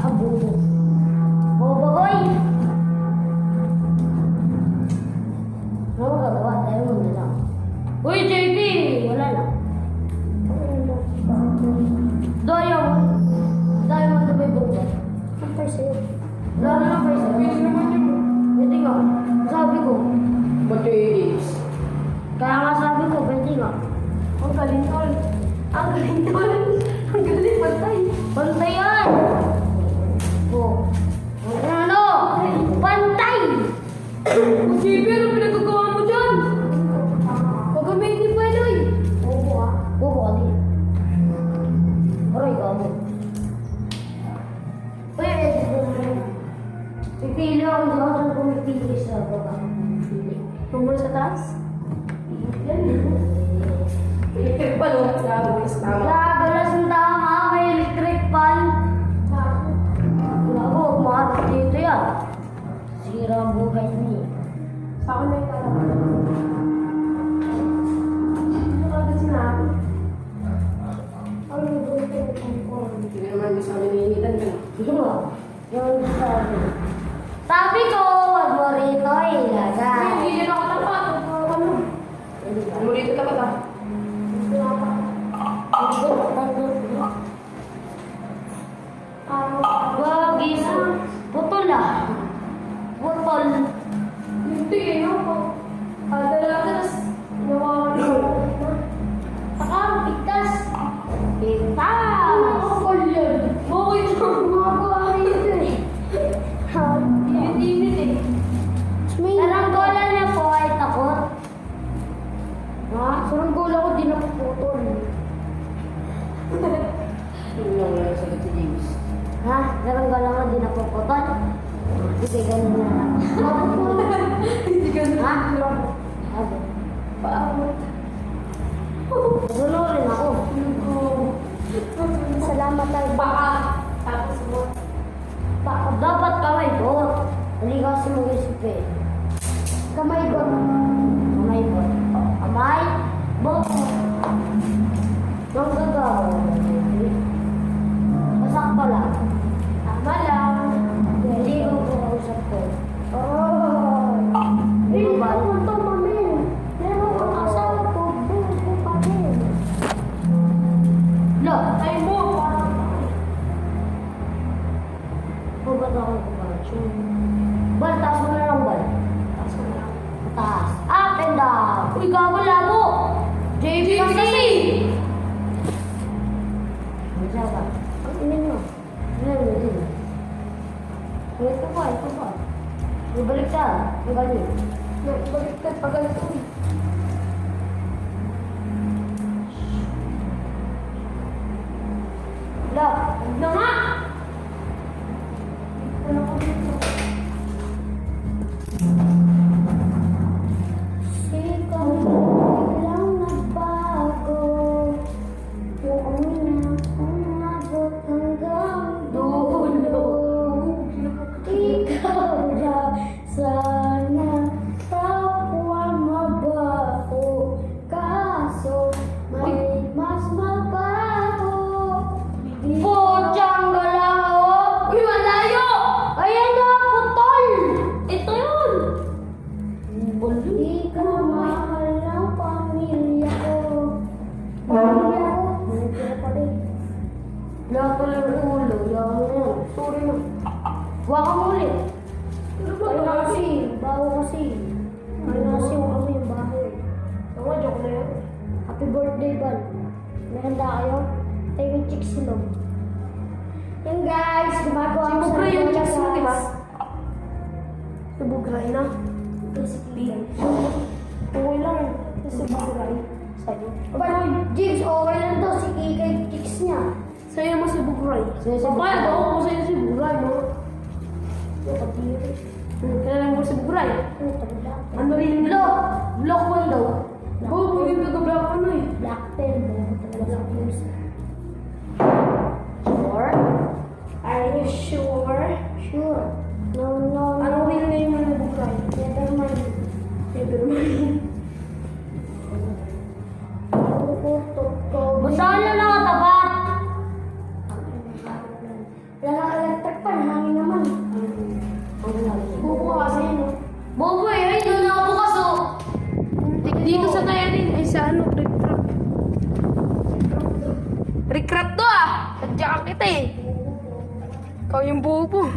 Ang. Bobo boy. Ano ba gagawa? Tayo muna lang. Uy, JP! Wala lang. Doyo. Doyo mo na may bubo. Ang. Wala na first sa'yo. Pwede naman yun. Pwede nga. Sabi ko. Yung i-ace? Kaya nga sabi ko, pwede nga. Ang galing tol. Ang galing tol. Ang galing pumipili sa sa taas? Electric pa no? Gago, is tama. Gagalas ng tama, may electric fan. Gago, umakas dito yan. Sira ang buhay niya. Sa akin na yung. Ano ka? Ano? Hindi naman gusto kami ninihitan ka na. Sabi ko, Ha? Saranggola ko, di na puputol. Ano lang wala sa si James. Ha? Saranggola mo di napuputol? Sige, ganun na lang. Hindi Ha? na. Sabi. Paamot. Sunurin ako. Salamat tayo. Baka. Tapos mo. Pa- Dapat kamay ko. Hindi ka kasi mag-isip eh. Kamay ko. Kamay Dia balik tak? Dia balik. Dia balik. Ka muli. Ano Ano kasi? Bago kasi. Ano kasi yung kami yung bahay. Ako, joke na yun. Happy birthday, Bal. May handa kayo? Tayo yung chicks silog. Yan guys, gumagawa ko yung sarili chicks mo, guys. di ba? Nabugray na. Kian. Okay lang. Kasi bugray. Sa'yo. But, Jigs, okay lang daw si Kikay chicks niya. Sa'yo mo si bugray. Bugray. daw ako sa'yo si bugray, no? Kailangan mo sa buray. Ano rin? Block. Block one daw. Ako, pwede yung taga-block ano eh. Black pen. Black pen. Sure? Are you sure? Sure. No, no, no. Ano rin na yung mga buray? Never mind. Never mind. Recraft to ah! Sadya kita eh. Ikaw yung bobo.